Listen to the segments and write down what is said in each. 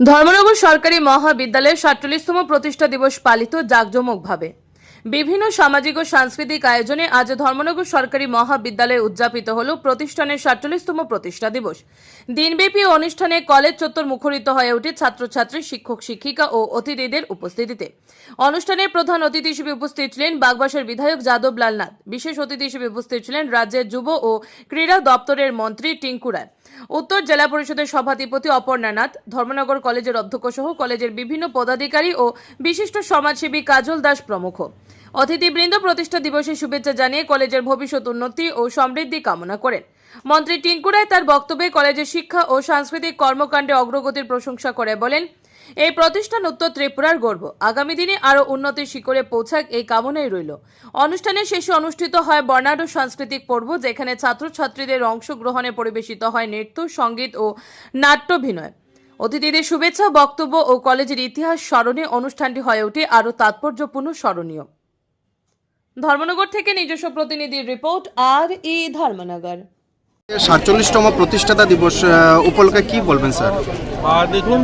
ধর্মনগর সরকারি মহাবিদ্যালয়ের সাতচল্লিশতম প্রতিষ্ঠা দিবস পালিত জাঁকজমকভাবে। বিভিন্ন সামাজিক ও সাংস্কৃতিক আয়োজনে আজ ধর্মনগর সরকারি মহাবিদ্যালয়ে উদযাপিত হল প্রতিষ্ঠানের সাতচল্লিশতম প্রতিষ্ঠা দিবস। দিনব্যাপী অনুষ্ঠানে কলেজ চত্বর মুখরিত হয়ে ওঠে ছাত্রছাত্রী, শিক্ষক, শিক্ষিকা ও অতিথিদের উপস্থিতিতে। অনুষ্ঠানে প্রধান অতিথি হিসেবে উপস্থিত ছিলেন বাগবাসের বিধায়ক যাদব লাল নাথ। বিশেষ অতিথি হিসেবে উপস্থিত ছিলেন রাজ্যের যুব ও ক্রীড়া দপ্তরের মন্ত্রী টিঙ্কু রায়। উত্তর জেলা পরিষদের সভাধিপতি অপর্ণা নাথ ধর্মনগর কলেজের অধ্যক্ষ সহ কলেজের বিভিন্ন পদাধিকারী ও বিশিষ্ট সমাজসেবী কাজল দাস প্রমুখ। অতিথিবৃন্দ প্রতিষ্ঠা দিবসের শুভেচ্ছা জানিয়ে কলেজের ভবিষ্যৎ উন্নতি ও সমৃদ্ধি কামনা করেন মন্ত্রী টিঙ্কু রায় তার বক্তব্যে কলেজের শিক্ষা ও সাংস্কৃতিক কর্মকাণ্ডে অগ্রগতির প্রশংসা করে বলেন, এই প্রতিষ্ঠান উত্তর ত্রিপুরার গর্ব। আগামী দিনে আরও উন্নতির শিখরে পৌঁছাক এই কামনাই রইল। অনুষ্ঠানের শেষে অনুষ্ঠিত হয় বর্ণাঢ্য সাংস্কৃতিক পর্ব, যেখানে ছাত্রছাত্রীদের অংশগ্রহণে পরিবেশিত হয় নৃত্য, সংগীত ও নাট্যভিনয় অতিথিদের শুভেচ্ছা, বক্তব্য ও কলেজের ইতিহাস স্মরণে অনুষ্ঠানটি হয়ে ওঠে আরও তাৎপর্যপূর্ণ স্মরণীয়। ধর্মনগর থেকে নিজস্ব প্রতিনিধির রিপোর্ট, আর ই ধর্মনগর। সাতচল্লিশতম প্রতিষ্ঠাতা দিবস উপলক্ষে কি বলবেন, স্যার? দেখুন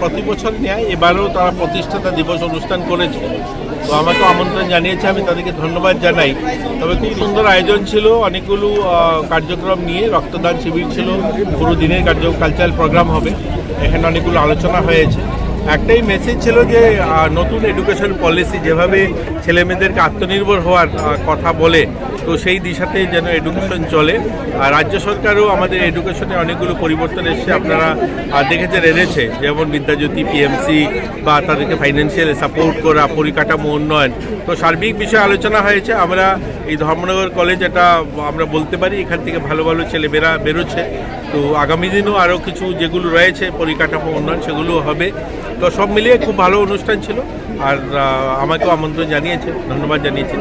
প্রতি বছর ন্যায়, এবারেও তারা প্রতিষ্ঠাতা দিবস অনুষ্ঠান করেছে। তো আমাকে আমন্ত্রণ জানিয়েছে, আমি তাদেরকে ধন্যবাদ জানাই। তবে খুব সুন্দর আয়োজন ছিল, অনেকগুলো কার্যক্রম নিয়ে, রক্তদান শিবির ছিল, পুরো দিনের কার্য কালচারাল প্রোগ্রাম হবে, এখানে অনেকগুলো আলোচনা হয়েছে। একটাই মেসেজ ছিল যে নতুন এডুকেশন পলিসি যেভাবে ছেলেমেয়েদেরকে আত্মনির্ভর হওয়ার কথা বলে তো সেই দিশাতে যেন এডুকেশন চলে। আর রাজ্য সরকারও আমাদের এডুকেশনে অনেকগুলো পরিবর্তন এসছে, আপনারা দেখেছেন, এনেছে। যেমন বিদ্যাজ্যোতি পিএমসি বা তাদেরকে ফাইন্যান্সিয়াল সাপোর্ট করা, পরিকাঠামো উন্নয়ন। তো সার্বিক বিষয়ে আলোচনা হয়েছে, আমরা এই ধর্মনগর কলেজ এটা, আমরা বলতে পারি, এখান থেকে ভালো ভালো ছেলে বেরা বেরোচ্ছে। তো আগামী দিনেও আরও কিছু যেগুলো রয়েছে, পরিকাঠামো উন্নয়ন সেগুলো হবে। তো সব মিলিয়ে খুব ভালো অনুষ্ঠান ছিল। আর আমাকেও আমন্ত্রণ জানিয়েছে, ধন্যবাদ জানিয়েছি